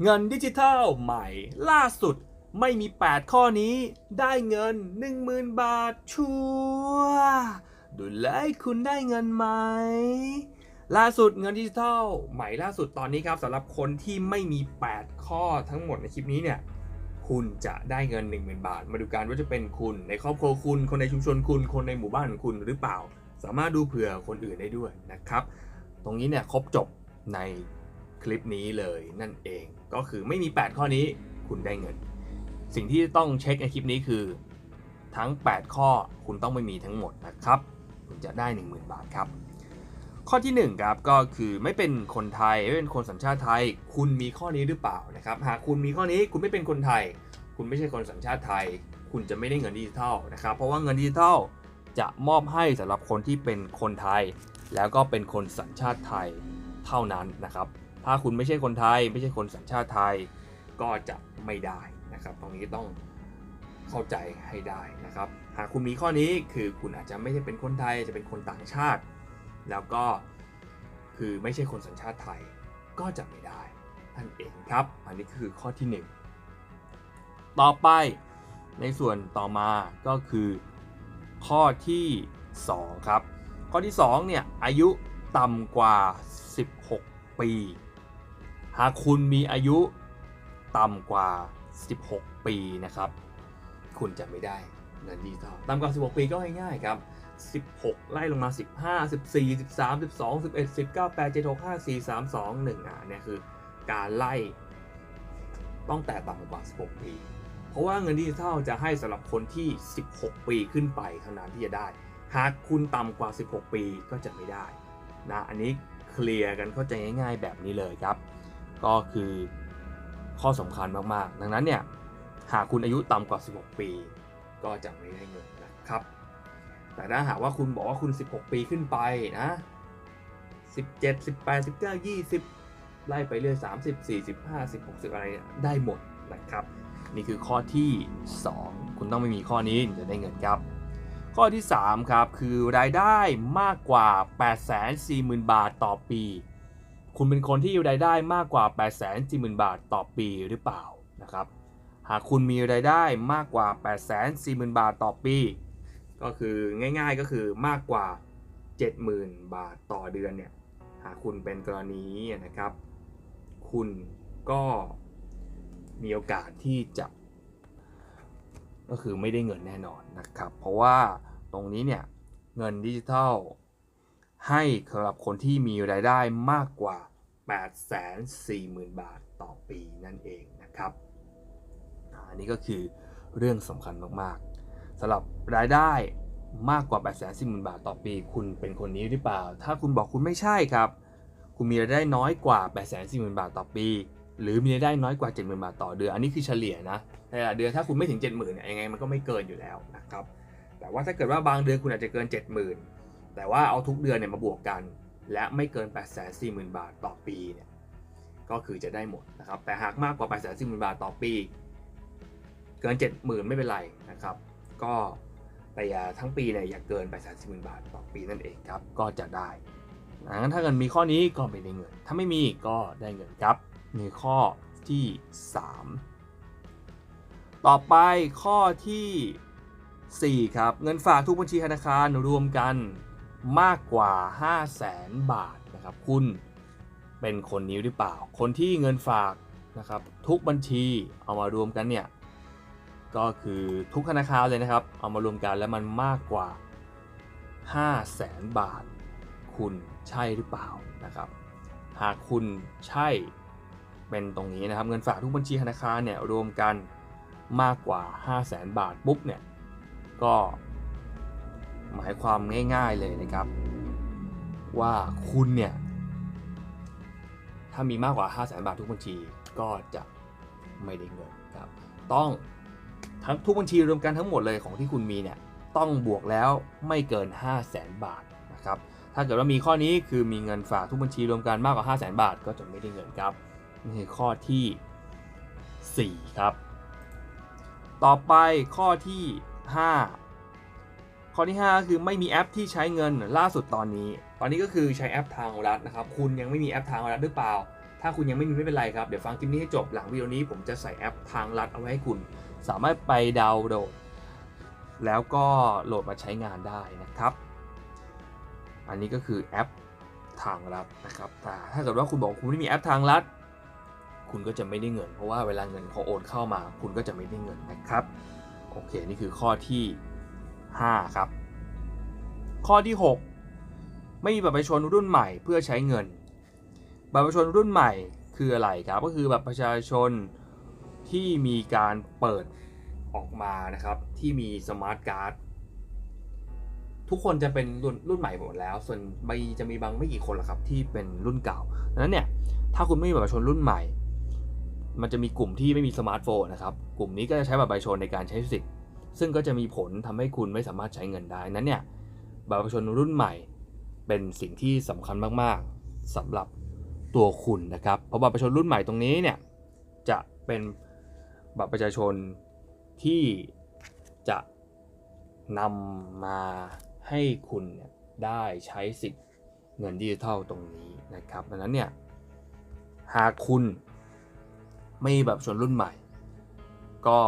เงินดิจิทัลใหม่ล่าสุดไม่มี 8 ข้อนี้ได้เงิน 10,000 บาทชัวดูแลคุณได้เงินไหม ล่าสุดเงินดิจิทัลใหม่ล่าสุดตอนนี้ครับสำหรับคนที่ไม่มี 8 ข้อทั้งหมดในคลิปนี้เนี่ยคุณจะได้เงิน 10,000 บาท มาดูกันว่าจะเป็นคุณในครอบครัวคุณ คนในชุมชนคุณ คนในหมู่บ้านของคุณหรือเปล่า สามารถดูเผื่อคนอื่นได้ด้วยนะครับ ตรงนี้เนี่ยครบจบใน คลิปนี้เลยนั่นเองก็คือไม่มี 8 ข้อนี้คุณได้เงิน สิ่งที่ต้องเช็คในคลิปนี้คือ ทั้ง 8 ข้อคุณต้องไม่มีทั้งหมดนะครับ คุณจะได้ 10,000 บาทครับ ข้อที่ 1 ครับก็คือไม่เป็นคนไทยไม่เป็นคนสัญชาติไทย คุณมีข้อนี้หรือเปล่านะครับ หากคุณมีข้อนี้คุณไม่เป็นคนไทย คุณไม่ใช่คนสัญชาติไทย คุณจะไม่ได้เงินดิจิทัลนะครับเพราะว่าเงินดิจิทัลจะมอบให้สำหรับคนที่เป็นคนไทย แล้วก็เป็นคนสัญชาติไทยเท่านั้นนะครับ ถ้าคุณไม่ใช่คนไทย ไม่ใช่คนสัญชาติไทย ก็จะไม่ได้นะครับตรงนี้ต้องเข้าใจให้ได้นะครับ หากคุณมีข้อนี้คือคุณอาจจะไม่ใช่เป็นคนไทยจะเป็นคนต่างชาติ แล้วก็คือไม่ใช่คนสัญชาติไทยก็จะไม่ได้นั่นเองครับ อันนี้คือข้อที่ 1 ต่อไปในส่วนต่อมาก็คือข้อที่ 2 ครับ ข้อที่ 2 เนี่ย อายุต่ำกว่า 16 ปี หากคุณมีอายุต่ำกว่า 16 ปีนะครับ คุณจะไม่ได้เงินดิจิทัลต่ำกว่า 16 ปีก็ง่ายๆครับ 16 ไล่ลงมา 15 14 13 12 11 19 8 7 6 5 4 3 2 1อะเนี่ยคือการไล่ต้องแต่ต่ำกว่า 16 ปี เพราะว่าเงินดิจิทัลจะให้สำหรับคนที่ 16 ปีขึ้นไปเท่านั้นที่จะได้ หากคุณต่ำกว่า 16 ปีก็จะไม่ได้นะ อันนี้เคลียร์กันเข้าใจง่ายๆแบบนี้เลยครับ ก็คือข้อสำคัญมากๆ ดังนั้นเนี่ยหากคุณอายุต่ำกว่า 16 ปี ก็จะไม่ได้เงินนะครับ แต่ถ้าหากว่าคุณบอกว่าคุณ 16 ปีขึ้นไปนะ 17 18 19 20 ไล่ไปเรื่อย 30 40 50 60 อะไรเนี่ยได้หมดนะครับ นี่คือข้อที่ 2 คุณต้องไม่มีข้อนี้ถึงจะได้เงินครับ ข้อที่ 3 ครับ คือรายได้มากกว่า 840,000 บาทต่อปี คุณเป็นคนที่รายได้มากกว่า 840,000 บาทต่อปีหรือเปล่านะครับ หากคุณมีรายได้มากกว่า 840,000 บาทต่อปี ก็คือง่ายๆก็คือมากกว่า 70,000 บาทต่อเดือนเนี่ย หากคุณเป็นกรณีนี้นะครับ คุณก็มีโอกาสที่จะ ก็คือไม่ได้เงินแน่นอนนะครับ เพราะว่าตรงนี้เนี่ยเงินดิจิทัล ให้สำหรับคนที่มีรายได้มากกว่า 840,000 บาทต่อปีนั่นเองนะครับ อันนี้ก็คือเรื่องสำคัญมากๆสำหรับรายได้มากกว่า 840,000 บาทต่อปี คุณเป็นคนนี้หรือเปล่า ถ้าคุณบอกคุณไม่ใช่ครับ คุณมีรายได้น้อยกว่า 840,000 บาทต่อปี หรือมีรายได้น้อยกว่า 70,000 บาทต่อเดือน อันนี้คือเฉลี่ยนะแต่ละเดือนถ้าคุณไม่ถึง 70,000เนี่ยยังไงมันก็ไม่เกินอยู่แล้วนะครับ แต่ว่าถ้าเกิดว่าบางเดือนคุณอาจจะเกิน 70,000 แต่ว่าเอาทุกเดือนเนี่ยมาบวกกัน และไม่เกิน 840,000 บาทต่อปีเนี่ยก็คือจะได้หมดนะครับ แต่หากมากกว่า 840,000 บาทต่อปี เกิน 70,000 ไม่เป็นไรนะครับ ก็แต่อย่าทั้งปีเนี่ยอย่าเกิน 840,000 บาทต่อปีนั่นเองครับ ก็จะได้งั้นถ้าเกิดมีข้อนี้ก็ไม่ได้เงิน ถ้าไม่มีก็ได้เงินครับมีข้อที่ 3 ต่อไปข้อที่ 4 ครับ เงินฝากทุกบัญชีธนาคารรวมกัน มากกว่า 5 0 0แสนบาทนะครับ คุณเป็นคนนี้หรือเปล่า คนที่เงินฝากนะครับทุกบัญชีเอามารวมกันเนี่ยก็คือทุกธนาคารเลยนะครับ เอามารวมกันแล้วมันมากกว่า 5 0 0แสนบาท คุณใช่หรือเปล่านะครับ หากคุณใช่เป็นตรงนี้นะครับเงินฝากทุกบัญชีธนาคารเนี่ยรวมกันมากกว่า 5 0 0แสนบาทปุ๊บเนี่ยก็ หมายความง่ายๆเลยนะครับ ว่าคุณเนี่ย ถ้ามีมากกว่า 5 0 0แสนบาททุกบัญชีก็จะไม่ได้เงินครับ ต้องทั้งทุกบัญชีรวมกันทั้งหมดเลยของที่คุณมีเนี่ยต้องบวกแล้วไม่เกิน 5 0 0แสนบาทนะครับ ถ้าเกิดว่ามีข้อนี้คือมีเงินฝากทุกบัญชีรวมกันมากกว่า 5 0 0แสนบาท ก็จะไม่ได้เงินครับนี่คือข้อที่ 4 ครับ ต่อไปข้อที่ 5 ข้อที่ 5 คือไม่มีแอปที่ใช้เงินล่าสุดตอนนี้ ตอนนี้ก็คือใช้แอปทางรัฐนะครับ คุณยังไม่มีแอปทางรัฐหรือเปล่า ถ้าคุณยังไม่มีไม่เป็นไรครับ เดี๋ยวฟังคลิปนี้ให้จบหลังวิดีโอนี้ผมจะใส่แอปทางลัดเอาไว้ให้คุณ สามารถไปดาวน์โหลด แล้วก็โหลดมาใช้งานได้นะครับ อันนี้ก็คือแอปทางลัดนะครับแต่ถ้าเกิดว่าคุณบอกคุณไม่มีแอปทางลัดคุณก็จะไม่ได้เงิน เพราะว่าเวลาเงินเขาโอนเข้ามา คุณก็จะไม่ได้เงินนะครับ โอเค นี่คือข้อที่ 5 ครับ ข้อที่ 6 ไม่มีบัตรประชาชนรุ่นใหม่เพื่อใช้เงิน บัตรประชาชนรุ่นใหม่คืออะไรครับ ก็คือบัตรประชาชนที่มีการเปิดออกมานะครับ ที่มีสมาร์ทการ์ดทุกคนจะเป็นรุ่นรุ่นใหม่หมดแล้ว ส่วนมีจะมีบางไม่กี่คนละครับที่เป็นรุ่นเก่าดังนั้นเนี่ยถ้าคุณไม่มีบัตรประชาชนรุ่นใหม่ มันจะมีกลุ่มที่ไม่มีสมาร์ทโฟนนะครับ กลุ่มนี้ก็จะใช้บัตรประชาชนในการใช้สิทธิ์ ซึ่งก็จะมีผลทำให้คุณไม่สามารถใช้เงินได้ นั้นเนี่ยบัตรประชาชนรุ่นใหม่เป็นสิ่งที่สำคัญมากๆสำหรับตัวคุณนะครับ เพราะบัตรประชาชนรุ่นใหม่ตรงนี้เนี่ยจะเป็นบัตรประชาชนที่จะนำมาให้คุณเนี่ยได้ใช้สิทธิ์เงินดิจิทัลตรงนี้นะครับดังนั้นเนี่ยหากคุณไม่แบบชนรุ่นใหม่ ก็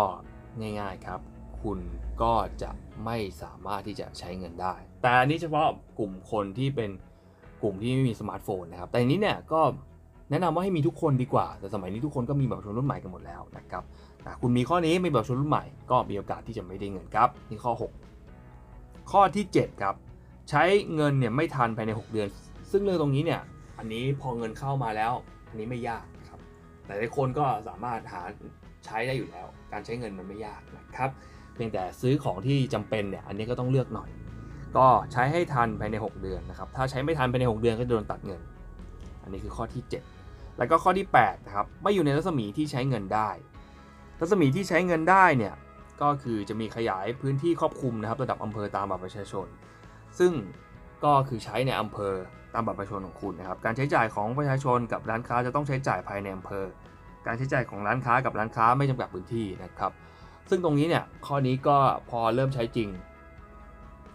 ง่ายๆครับ คุณก็จะไม่สามารถที่จะใช้เงินได้ แต่อันนี้เฉพาะกลุ่มคนที่เป็นกลุ่มที่ไม่มีสมาร์ทโฟนนะครับ แต่อันนี้เนี่ยก็แนะนำว่าให้มีทุกคนดีกว่า แต่สมัยนี้ทุกคนก็มีแบบชนรุ่นใหม่กันหมดแล้วนะครับคุณมีข้อนี้ไม่แบบชนรุ่นใหม่ก็มีโอกาสที่จะไม่ได้เงินครับนี่ข้อ 6 ข้อที่ 7 ครับ ใช้เงินเนี่ยไม่ทันภายใน 6 เดือน ซึ่งเรื่องตรงนี้เนี่ยอันนี้พอเงินเข้ามาแล้ว อันนี้ไม่ยากครับแต่หลายคนก็สามารถหาใช้ได้อยู่แล้ว การใช้เงินมันไม่ยากนะครับ เพียงแต่ซื้อของที่จำเป็นเนี่ยอันนี้ก็ต้องเลือกหน่อย ก็ใช้ให้ทันภายใน 6 เดือนนะครับถ้าใช้ไม่ทันภายใน 6 เดือนก็โดนตัดเงิน อันนี้คือข้อที่ 7 แล้วก็ข้อที่8นะครับไม่อยู่ในรัศมีที่ใช้เงินได้ รัศมีที่ใช้เงินได้เนี่ยก็คือจะมีขยายพื้นที่ครอบคลุมนะครับระดับอำเภอตามบัตรประชาชน ซึ่งก็คือใช้ในอำเภอตามบัตรประชาชนของคุณนะครับ การใช้จ่ายของประชาชนกับร้านค้าจะต้องใช้จ่ายภายในอำเภอ การใช้จ่ายของร้านค้ากับร้านค้าไม่จำกัดพื้นที่นะครับ ซึ่งตรงนี้เนี่ยข้อนี้ก็พอเริ่มใช้จริง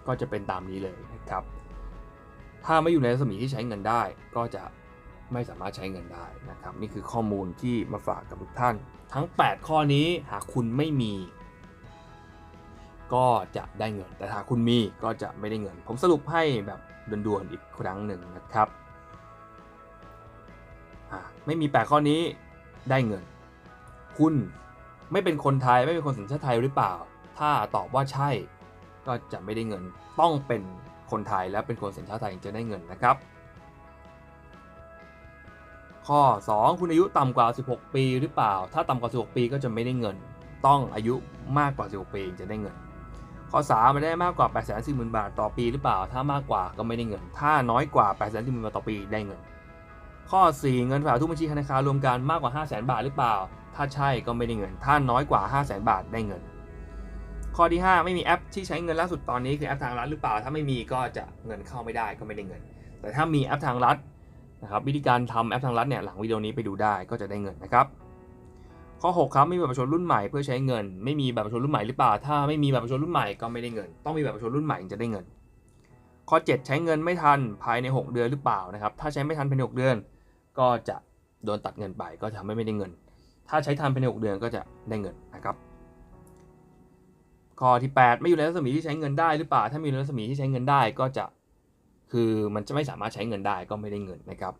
ก็จะเป็นตามนี้เลยนะครับ ถ้าไม่อยู่ในรัศมีที่ใช้เงินได้ก็จะไม่สามารถใช้เงินได้นะครับ นี่คือข้อมูลที่มาฝากกับทุกท่าน ทั้ง 8 ข้อนี้หากคุณไม่มี ก็จะได้เงิน แต่ถ้าคุณมีก็จะไม่ได้เงิน ผมสรุปให้แบบด่วนๆอีกครั้งหนึ่งนะครับไม่มี 8 ข้อนี้ได้เงิน คุณ ไม่เป็นคนไทยไม่เป็นคนสัญชาติไทยหรือเปล่า ถ้าตอบว่าใช่ ก็จะไม่ได้เงินต้องเป็นคนไทยและเป็นคนสัญชาติไทยถึงจะได้เงินนะครับ ข้อ 2 คุณอายุต่ำกว่า 16 ปีหรือเปล่า ถ้าต่ำกว่า 16 ปีก็จะไม่ได้เงิน ต้องอายุมากกว่า 16 ปีถึงจะได้เงิน ข้อ3มันได้มากกว่า 8 4 0 0 0 0 บาทต่อปีหรือเปล่า ถ้ามากกว่าก็ไม่ได้เงิน ถ้าน้อยกว่า 8 4 0 0 0 0 บาทต่อปีได้เงิน ข้อ 4 เงินฝากทุกบัญชีธนาคารรวมกันมากกว่า 5 0 0 0 0 0 บาทหรือเปล่า ถ้าใช่ก็ไม่ได้เงิน ถ้าน้อยกว่า 5 0 0 0 0 0บาทได้เงิน ข้อที่ 5 ไม่มีแอปที่ใช้เงินล่าสุดตอนนี้คือแอปทางรัฐหรือเปล่า ถ้าไม่มีก็จะเงินเข้าไม่ได้ก็ไม่ได้เงิน แต่ถ้ามีแอปทางรัฐนะครับวิธีการทำแอปทางรัฐเนี่ยหลังวิดีโอนี้ไปดูได้ก็จะได้เงินนะครับ ข้อ 6 ครับไม่มีบัตรประชาชนรุ่นใหม่เพื่อใช้เงิน ไม่มีบัตรประชาชนรุ่นใหม่หรือเปล่า ถ้าไม่มีบัตรประชาชนรุ่นใหม่ก็ไม่ได้เงิน ต้องมีบัตรประชาชนรุ่นใหม่ถึงจะได้เงิน ข้อ 7 ใช้เงินไม่ทันภายใน 6 เดือนหรือเปล่านะครับถ้าใช้ไม่ทันภายใน6เดือน ก็จะโดนตัดเงินไปก็จะทำให้ไม่ได้เงิน ถ้าใช้ทันภายใน 6 เดือนก็จะได้เงินนะครับ ข้อที่ 8 ไม่อยู่ในรัศมีที่ใช้เงินได้หรือเปล่า ถ้ามีอยู่ในรัศมีที่ใช้เงินได้ก็จะคือมันจะไม่สามารถใช้เงินได้ก็ไม่ได้เงินนะครับ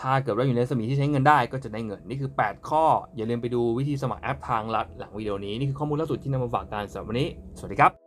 ถ้าเกิดว่าอยู่ในรัศมีที่ใช้เงินได้ก็จะได้เงิน นี่คือ 8 ข้อ อย่าลืมไปดูวิธีสมัครแอปทางลัดหลังวิดีโอนี้ นี่คือข้อมูลล่าสุดที่นำมาฝากกันสำหรับวันนี้ สวัสดีครับ